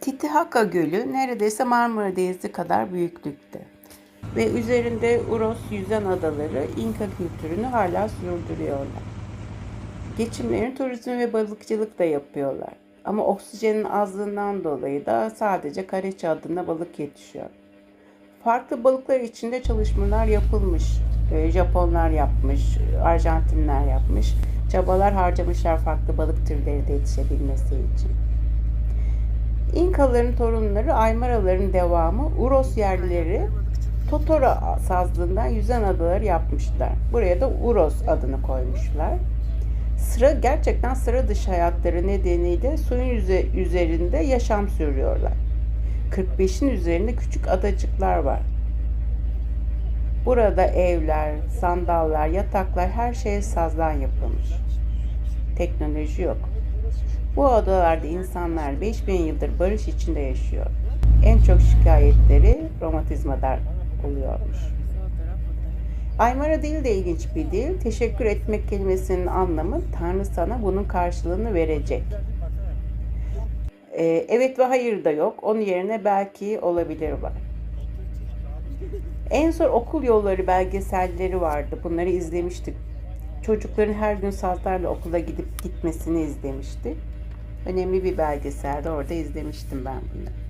Titicaca Gölü neredeyse Marmara Denizi kadar büyüklükte. Ve üzerinde Uros yüzen adaları İnka kültürünü hala sürdürüyorlar. Geçimlerini turizm ve balıkçılık da yapıyorlar. Ama oksijenin azlığından dolayı da sadece kareçe adında balık yetişiyor. Farklı balıklar içinde çalışmalar yapılmış. Ee, Japonlar yapmış, Arjantinler yapmış. Çabalar harcamışlar farklı balık türleri de yetişebilmesi için. İnkaların torunları Aymaraların devamı Uros yerlileri Totora sazlığından yüzen adaları yapmışlar. Buraya da Uros adını koymuşlar. Sıra gerçekten sıra dışı hayatları nedeniyle suyun üzerinde yaşam sürüyorlar. 45'in üzerinde küçük adacıklar var. Burada evler, sandallar, yataklar her şey sazdan yapılmış. Teknoloji yok. Bu adalarda insanlar 5000 yıldır barış içinde yaşıyor. En çok şikayetleri romatizmadan oluyormuş. Aymara dili de ilginç bir dil. Teşekkür etmek kelimesinin anlamı Tanrı sana bunun karşılığını verecek. Ee, evet ve hayır da yok. Onun yerine belki olabilir var. En son okul yolları belgeselleri vardı. Bunları izlemiştik. Çocukların her gün sazlarla okula gidip gitmesini izlemiştik. Önemli bir belgeselde orada izlemiştim ben bunu.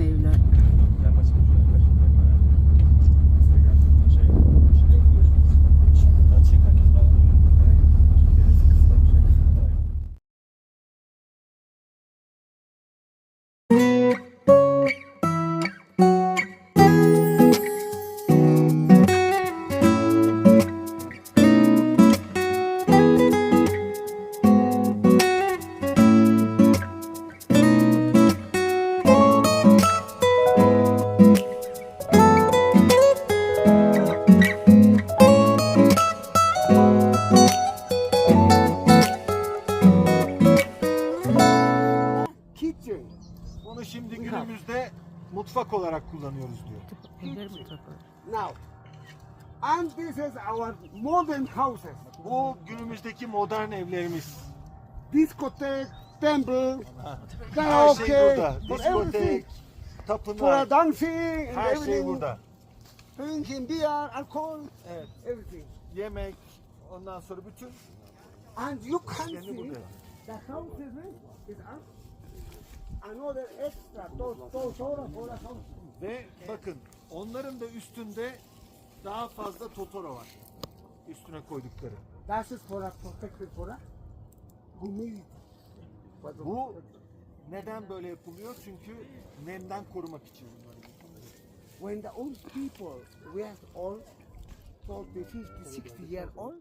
Evler. Günümüzde mutfak olarak kullanıyoruz diyor. Now. And this is our modern houses. Bu günümüzdeki modern evlerimiz. Discotheque, temple, Her şey karaoke, burada. for Diskotek, everything. For a tapınak, dancing and her everything. şey burada. Drinking beer, alcohol, Evet. everything. Yemek, ondan sonra bütün And you can see burada. the houses is another extra, horas ve bakın onların da üstünde daha fazla totoro var. Üstüne koydukları. That is for a protected for a humidity. Bu neden böyle yapılıyor? Çünkü nemden korumak için. When the old people, we are all 40, 50, 60 years old,